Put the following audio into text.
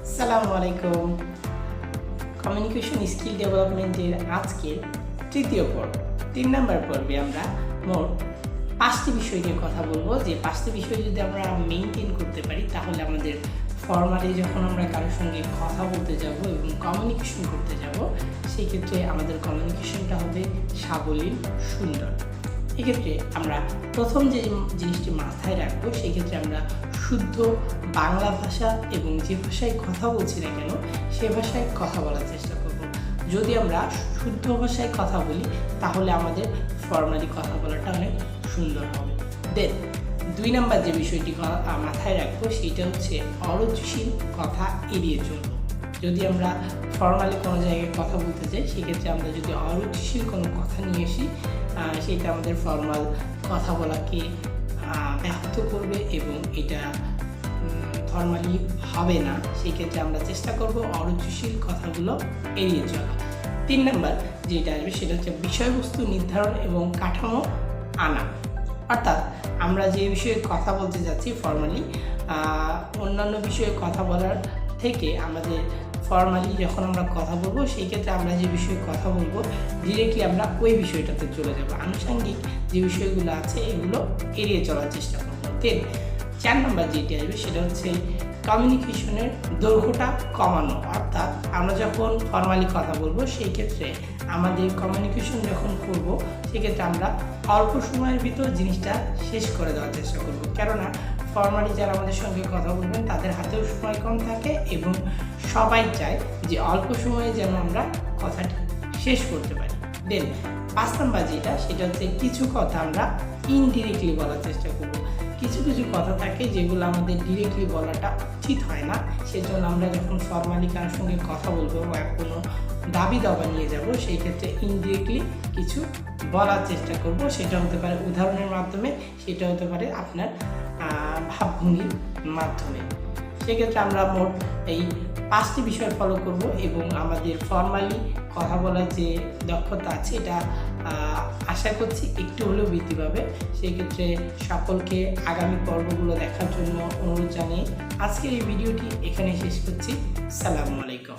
আসসালামু আলাইকুম। Communication skill ডেভেলপমেন্টের আজকে তৃতীয় পর্ব। তিন নম্বর পর্বে আমরা মোট পাঁচটি বিষয় নিয়ে কথা বলব। যে পাঁচটি বিষয় যদি আমরা মেনটেন করতে পারি, তাহলে আমাদের ফর্মালি যখন আমরা কারোর সঙ্গে কথা বলতে যাব এবং কমিউনিকেশন করতে যাব, সেই ক্ষেত্রে আমাদের কমিউনিকেশনটা হবে সাবলীল, সুন্দর। এক্ষেত্রে আমরা প্রথম যে জিনিসটি মাথায় রাখব, সেক্ষেত্রে আমরা শুদ্ধ বাংলা ভাষা এবং যে ভাষায় কথা বলছি না কেন, সে ভাষায় কথা বলার চেষ্টা করব। যদি আমরা শুদ্ধ ভাষায় কথা বলি, তাহলে আমাদের ফর্মালি কথা বলাটা অনেক সুন্দর হবে। দেন দুই নাম্বার যে বিষয়টি মাথায় রাখব, সেটা হচ্ছে অরুচিশীল কথা এড়িয়ে চলবো। যদি আমরা ফর্মালি কোনো জায়গায় কথা বলতে চাই সেক্ষেত্রে আমরা যদি অরুচিশীল কোনো কথা নিয়ে আসি সেটা আমাদের ফর্মাল কথা বলাকে ব্যাহত করবে এবং এটা ফর্মালি হবে না। সেই ক্ষেত্রে আমরা চেষ্টা করব অরুচিশীল কথাগুলো এড়িয়ে চলা। তিন নাম্বার যেটা আসবে সেটা হচ্ছে বিষয়বস্তু নির্ধারণ এবং কাঠামো আনা। অর্থাৎ আমরা যে বিষয়ে কথা বলতে যাচ্ছি ফর্মালি অন্যান্য বিষয়ে কথা বলার থেকে আমাদের ফর্মালি যখন আমরা কথা বলব, সেই ক্ষেত্রে আমরা যে বিষয়ে কথা বলব ডিরেক্টলি আমরা ওই বিষয়টাতে চলে যাব। আনুষঙ্গিক যে বিষয়গুলো আছে, এগুলো এড়িয়ে চলার চেষ্টা করব। দেন চার নম্বর যেটি আসবে, সেটা হচ্ছে কমিউনিকেশনের দৈর্ঘ্যটা কমানো। অর্থাৎ আমরা যখন ফর্মালি কথা বলব, সেই ক্ষেত্রে আমাদের কমিউনিকেশন যখন করব সেক্ষেত্রে আমরা অল্প সময়ের ভিতর জিনিসটা শেষ করে দেওয়ার চেষ্টা করব। কেননা ফর্মালি যারা আমাদের সঙ্গে কথা বলবেন, তাদের হাতেও সময় কম থাকে এবং সবাই চায় যে অল্প সময়ে যেন আমরা কথাটা শেষ করতে পারি। দেন পাঁচ নাম্বার যেটা, সেটা হচ্ছে কিছু কথা আমরা ইনডিরেক্টলি বলার চেষ্টা করব। কিছু কিছু কথা থাকে যেগুলো আমাদের ডিরেক্টলি বলাটা উচিত হয় না। সেজন্য আমরা যখন ফর্মালি সঙ্গে কথা বলব বা কোনো দাবি দাবা নিয়ে যাব, সেই ক্ষেত্রে ইনডিরেক্টলি কিছু বলার চেষ্টা করব। সেটা হতে পারে উদাহরণের মাধ্যমে, সেটা হতে পারে আপনার ভাবভঙ্গির মাধ্যমে। সেক্ষেত্রে আমরা মোট এই পাঁচটি বিষয় ফলো করব এবং আমাদের ফর্মালি কথা বলার যে দক্ষতা আছে এটা আশা করছি একটু হলেও বৃদ্ধি পাবে। সেক্ষেত্রে সকলকে আগামী পর্বগুলো দেখার জন্য অনুরোধ জানিয়ে আজকের এই ভিডিওটি এখানে শেষ করছি। সালামু আলাইকুম।